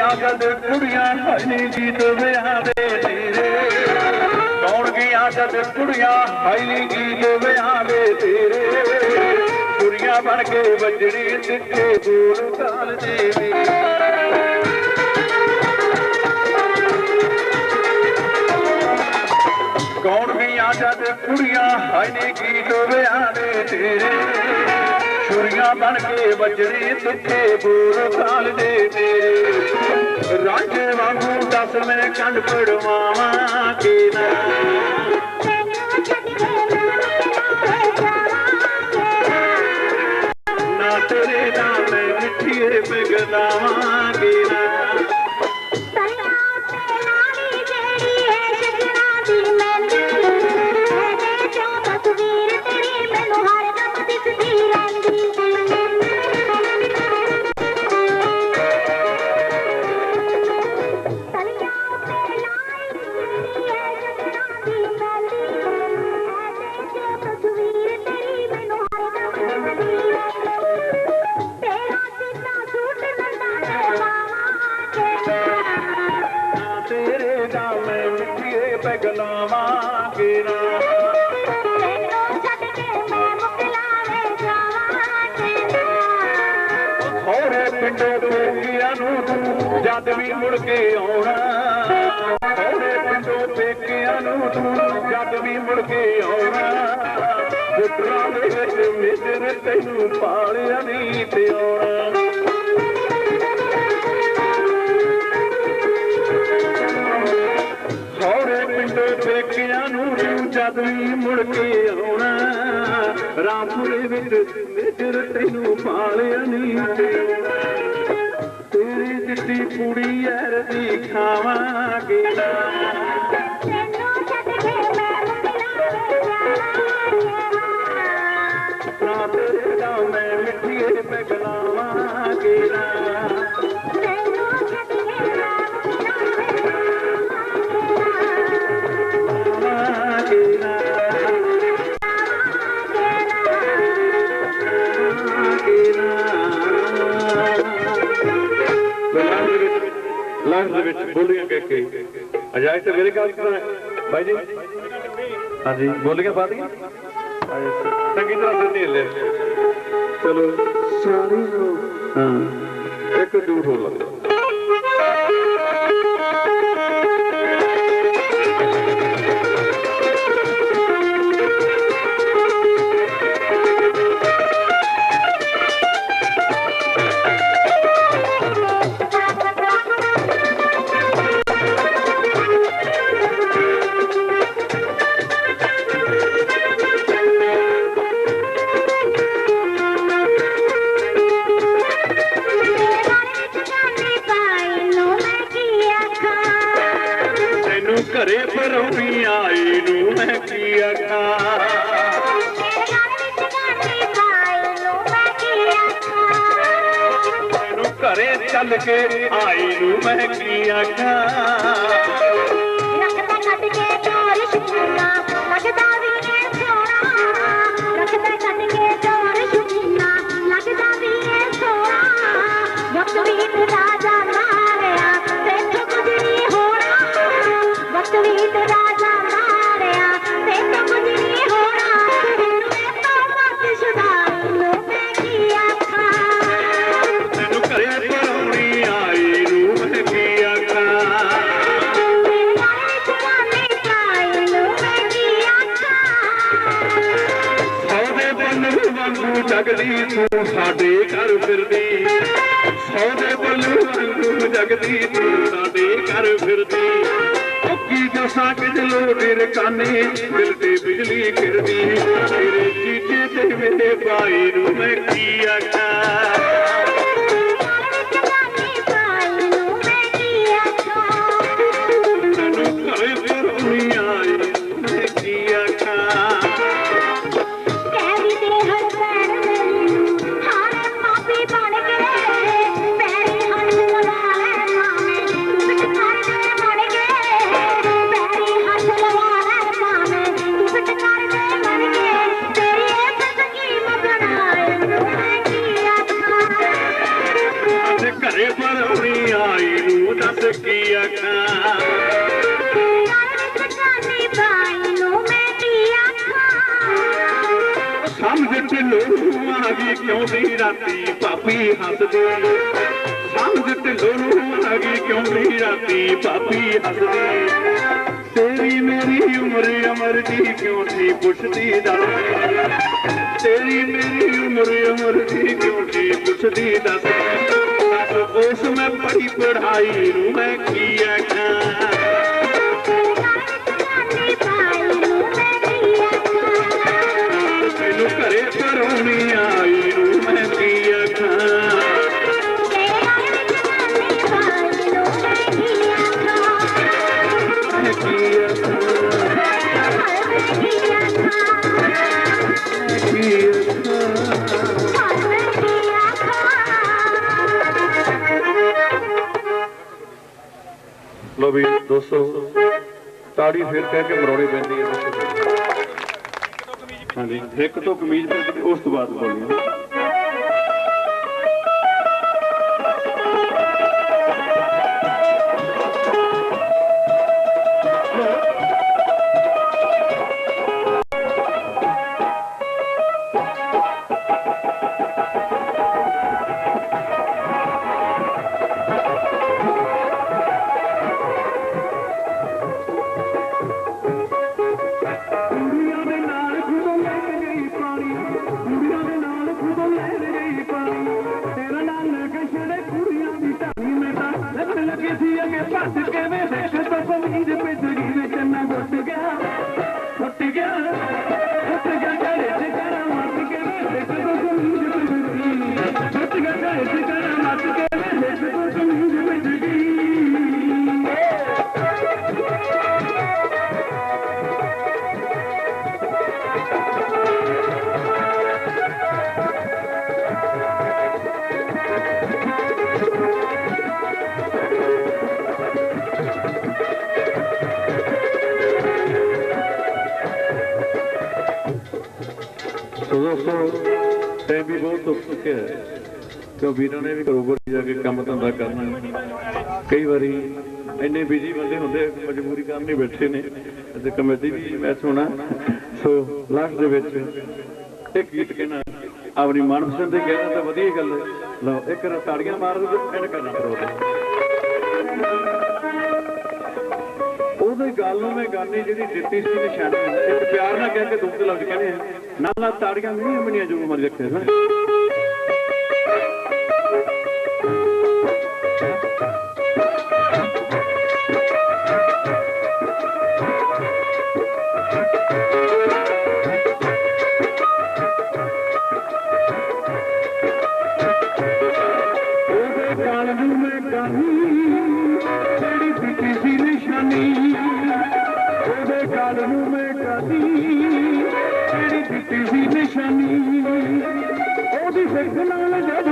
ਕੌਣ ਕੁੜੀਆਂ ਹਾਈ ਗੀਤ ਵਿਆਹ ਦੇ ਤੇਰੇ। ਕੌਣ ਗਈਆਂ ਜਦ ਕੁੜੀਆਂ ਹਾਈ ਗੀਤ ਵਿਆਹ ਦੇ ਤੇਰੇ। ਕੁੜੀਆਂ ਬਣ ਕੇ ਵੱਜਣੀ ਤਿੱਖੇ ਬੋਲ ਕਾਲ ਦੇ ਵੀ ਕੌਣ ਗਈਆਂ ਜਦ ਕੁੜੀਆਂ ਹਾਈ ਗੀਤ ਵਿਆਹ ਦੇ ਤੇਰੇ। ਛੁਰੀਆਂ ਬਣ ਕੇ ਵੱਜਣੀ ਤਿੱਖੇ ਬੋਲ ਕਾਲ ਦੇ ਤੇਰੇ। ਰਾਂਝੇ ਵਾਂਗੂ ਦਸ ਮੈਂ ਕੰਡ ਪੜਵਾਵਾਂ ਕੇ ਨਾ ਮਿੱਠੀਏ ਪਿਘਲਾਵਾਂਗੇ ਨਾ। ਤੈਨੂੰ ਹੋਰੇ ਪਿੰਡੋਂ ਪੇਕਿਆਂ ਨੂੰ ਤੂੰ ਜਦ ਵੀ ਮੁੜ ਕੇ ਆਉਣਾ। ਹੋਰੇ ਪਿੰਡੋਂ ਪੇਕਿਆਂ ਨੂੰ ਤੂੰ ਜਦ ਵੀ ਮੁੜ ਕੇ ਆਉਣਾ। ਗੁੱਟਰਾਂ ਦੇ ਵਿੱਚ ਮਿੱਤਰ ਤੈਨੂੰ ਪਾਲਿਆ ਨਹੀਂ ਤੇ ਆਉਣਾ। ਹੋਰੇ ਪੇਕਿਆਂ ਨੂੰ ਤੂੰ ਜਦ ਵੀ ਮੁੜ ਕੇ ਆਉਣਾ। ਰਾਮਪੁਰੇ ਵਿੱਚ ਮਿੱਤਰ ਤੈਨੂੰ ਪਾਲਿਆ ਨਹੀਂ ਤੇਰੀ ਦਿੱਤੀ ਕੁੜੀ ਐਰ ਦੀ ਖਾਵਾਂਗੇ ਨਾ ਮੈਂ ਮਿੱਠੀਏ ਜਾਵਾਂਗੇ ਨਾ ਮੈਂ ਮਿੱਠੀਏ ਪਿਘਲਾਵਾਂਗੇ ਲਾਸਟ ਦੇ ਵਿੱਚ ਬੋਲੀਆਂ ਕਹਿ ਕੇ ਅਜਾਇ ਤੇ ਮੇਰੇ ਕਾਲ ਕਰਾਂ ਭਾਈ ਜੀ। ਹਾਂਜੀ ਬੋਲੀਆਂ ਪਾ ਦੀਆਂ? ਚੰਗੀ ਤਰ੍ਹਾਂ ਸੁਣੀ ਲੈ ਚਲੋ। ਸਾਰੀ ਹਾਂ। ਇੱਕ ਡੂਟ ਹੋ ਲੱਗਦਾ ਚੱਲ ਕੇ ਆਈ ਨੂੰ ਮੈਂ ਕੀ ਕੀ ਦੱਸਾਂ ਕਿ ਜਲੋ ਤੇਰੇ ਕਾਨੇ ਦਿਲ ਤੇ ਬਿਜਲੀ ਗਿਰਦੀ ਤੇਰੇ ਚੀਚੇ ਤੇ ਮੇਰੇ ਭਾਈ ਨੂੰ ਮੈਂ ਕੀ ਆਖਾਂ? ਕੀ ਆਖਾਂ? ਸਮਝ ਤੇ ਲੋਹੂ ਆ ਗਈ ਕਿਉਂ ਨਹੀਂ ਰਾਤੀ ਪਾਪੀ ਹੱਸਦੇ? ਸਮਝ ਤੇ ਲੋਹੂ ਆ ਗਈ ਕਿਉਂ ਨਹੀਂ ਰਾਤੀ ਪਾਪੀ ਹੱਸਦੇ? ਤੇਰੀ ਮੇਰੀ ਉਮਰ ਅਮਰ ਦੀ ਕਿਉਂ ਨਹੀਂ ਪੁੱਛਦੀ ਦੱਸ? ਤੇਰੀ ਮੇਰੀ ਉਮਰ ਅਮਰ ਦੀ ਕਿਉਂ ਨਹੀਂ ਪੁੱਛਦੀ ਦੱਸ? ਉਸ ਮੈਂ ਪੜੀ ਪੜਾਈ ਨੂੰ ਮੈਂ ਕੀ ਆਖਾਂ? ਦੋਸਤੋ, ਤਾੜੀ ਫਿਰ ਕਹਿ ਕੇ ਮਰੋੜੇ ਪੈਂਦੀ ਹੈ ਹਾਂਜੀ। ਇੱਕ ਤੋਂ ਕਮੀਜ਼ ਫਿਰ ਉਸ ਤੋਂ ਬਾਅਦ ਬੋਲੀ ਤਾਂ ਲੱਗਣ ਲੱਗੀ ਸੀ ਅਗੇ ਭੱਜ ਕੇ ਵੇ ਦੇਖ ਤੋਂ ਕਮੀਜ਼ ਵਿੱਚ ਗਈ ਵਿੱਚ ਨਾ ਗੁੱਟ ਗਿਆ ਫੁੱਟ ਸੋ ਦੋਸਤੋ ਟਾਈਮ ਵੀ ਬਹੁਤ ਦੁੱਖ ਚੁੱਕਿਆ ਹੈ ਕਿਉਂ ਵੀਰਾਂ ਨੇ ਵੀ ਘਰੋਂ ਘਰ ਜਾ ਕੇ ਕੰਮ ਧੰਦਾ ਕਰਨਾ। ਕਈ ਵਾਰੀ ਇੰਨੇ ਬਿਜ਼ੀ ਬੰਦੇ ਹੁੰਦੇ ਮਜਬੂਰੀ ਕਾਰਨ ਨਹੀਂ ਬੈਠੇ ਨੇ ਤੇ ਕਮੇਟੀ ਵੀ ਮੈਂ ਸੁਣਾ ਸੋ ਲਾਸਟ ਦੇ ਵਿੱਚ ਇੱਕ ਗੀਤ ਕਹਿਣਾ ਆਪਣੀ ਮਨਪਸੰਦ ਦੇ ਕਹਿਣਾ ਤਾਂ ਵਧੀਆ ਗੱਲ ਹੈ। ਲਓ, ਇੱਕ ਰ ਮਾਰ ਦੋ ਐਂਡ ਕਰਨਾ ਕਰੋ ਗੱਲ ਜਿਹੜੀ ਦਿੱਤੀ ਸੀ ਨਿਸ਼ਾਨੀ ਇੱਕ ਪਿਆਰ ਨਾਲ ਕਹਿ ਕੇ ਦੁੱਧ ਲਫ਼ਜ਼ ਕਹਿੰਦੇ ਆ। ਨਾਲ ਤਾੜੀਆਂ ਨਹੀਂ ਬਣੀਆਂ ਜੋ ਮਰਜ਼ੀ ਰੱਖੇ ਹਨ ਉਹਦੇ ਨੂੰ ਮੈਂ ਗਾਨੀ ਜਿਹੜੀ ਦਿੱਤੀ ਸੀ ਨਿਸ਼ਾਨੀ। निशानी। सिख न